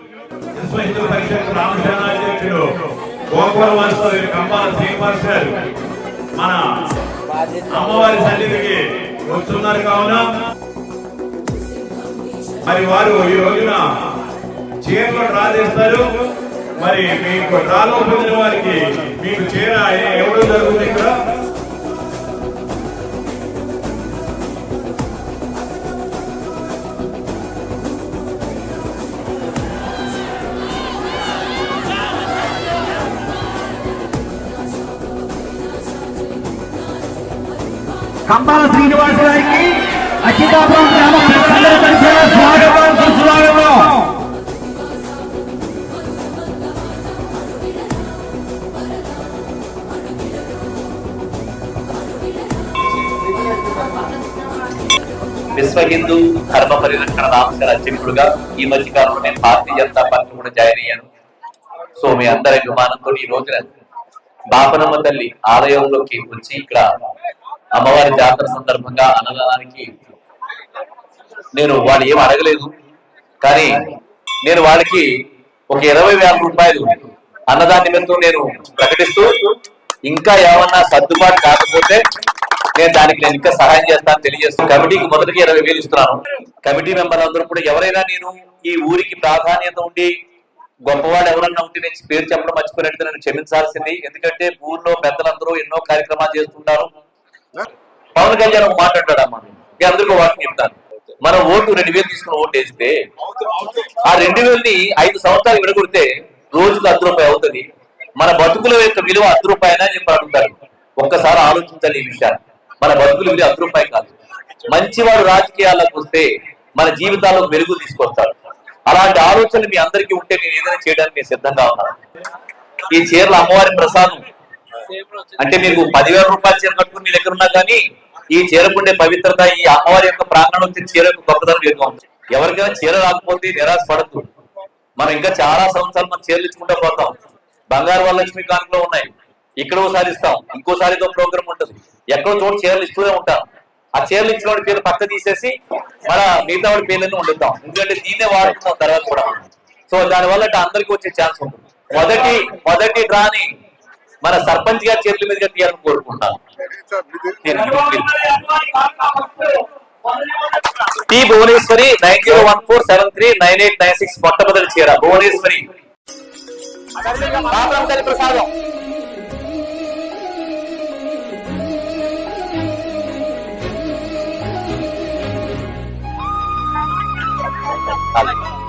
విశ్వ హిందూ పరిషత్ కంబాల శ్రీనివాస్ గారు మన అమ్మవారి సన్నిధికి వస్తున్నారు కావున. మరి వారు ఈ రోజున చీరలు డ్రా చేస్తారు మరి మీకు డ్రాలో పొందిన వారికి మీకు చీర ఎవరు జరుగుతుంది ఇక్కడ? కంపాల శ్రీనివాస్ గారికి అచ్యుతాపురం గ్రామ స్వాగతం సుస్వాగతం విశ్వ హిందూ ధర్మ పరిరక్షణ రామశర అధ్యక్షుడుగా ఈ మధ్య కాలంలో నేను భారతీయ జనతా పార్టీ కూడా జాయిన్ అయ్యాను. సో మీ అందరి అభిమానంతో ఈ రోజున బాపనమ్మ తల్లి ఆలయంలోకి వచ్చి ఇక్కడ అమ్మవారి జాతర సందర్భంగా అన్నదానానికి నేను వాళ్ళు ఏం అడగలేదు. కానీ నేను వాళ్ళకి ఒక ఇరవై వేల రూపాయలు అన్నదాన నిమిత్తం నేను ప్రకటిస్తూ ఇంకా ఏమన్నా సర్దుబాటు కాకపోతే నేను దానికి నేను ఇంకా సహాయం చేస్తాను తెలియజేస్తూ కమిటీకి మొదటికి ఇరవై వేలు ఇస్తున్నాను. కమిటీ మెంబర్ అందరూ కూడా ఎవరైనా నేను ఈ ఊరికి ప్రాధాన్యత ఉండి గొప్పవాళ్ళు ఎవరన్నా ఉంటే నేను పేరు చెప్పడం మర్చిపోయినట్టు నన్ను క్షమించాల్సింది. ఎందుకంటే ఊర్లో పెద్దలందరూ ఎన్నో కార్యక్రమాలు చేస్తుంటారు. పవన్ కళ్యాణ్ ఒక మీ అందరికీ వాటిని చెప్తాను. మనం ఓటు రెండు వేలు తీసుకుని ఓటు వేస్తే ఆ రెండు వేలని ఐదు సంవత్సరాలు విడగొడితే రోజుకు అర్ధ రూపాయి అవుతుంది. మన బతుకుల యొక్క విలువ అర్ధ రూపాయనా అని చెప్పి అడుగుతారు. ఒక్కసారి ఆలోచించాలి ఈ విషయాన్ని. మన బతుకుల విలువ అర్ధ రూపాయి కాదు. మంచివాడు రాజకీయాలకు వస్తే మన జీవితాల్లో వెలుగు తీసుకొస్తారు అలాంటి ఆలోచనలు మీ అందరికీ ఉంటే నేను ఏదైనా చేయడానికి నేను సిద్ధంగా ఉన్నాను. ఈ చీరల అమ్మవారి ప్రసాదం అంటే మీకు పదివేల రూపాయలు చీర కట్టుకుని మీ దగ్గర ఉన్నా కానీ ఈ చీరకుండే పవిత్రత ఈ అమ్మవారి యొక్క ప్రాంగణం వచ్చే చీర యొక్క గొప్పతనం ఎవరికైనా చీర రాకపోతే నిరాశ పడద్దు మనం ఇంకా చాలా సంవత్సరాలు మనం చీరలు ఇచ్చుకుంటూ పోతాం. బంగారు వరలక్ష్మి కానుకలో ఉన్నాయి. ఇక్కడ ఒకసారి ఇస్తాం. ఇంకోసారి ఇదో ప్రోగ్రామ్ ఉంటుంది. ఎక్కడో చోట చీరలు ఇస్తూనే ఉంటాం. ఆ చీరలు ఇచ్చిన వాడి పేరు పక్క తీసేసి మన మిగతా వాడి పేర్లను వండుతాం. ఎందుకంటే దీన్నే వాడుతున్నాం తర్వాత కూడా. సో దానివల్ల అంటే అందరికీ వచ్చే ఛాన్స్ ఉంటుంది. మొదటి మొదటి డ్రాని మన సర్పంచ్ గారి చేతుల మీదుగా తీయాలని కోరుకుంటాను. T Bhuvaneshwari nine zero one four seven three nine eight nine six మొట్టమొదటి చీర. భువనేశ్వరి. ప్రసాదం. అలాగే.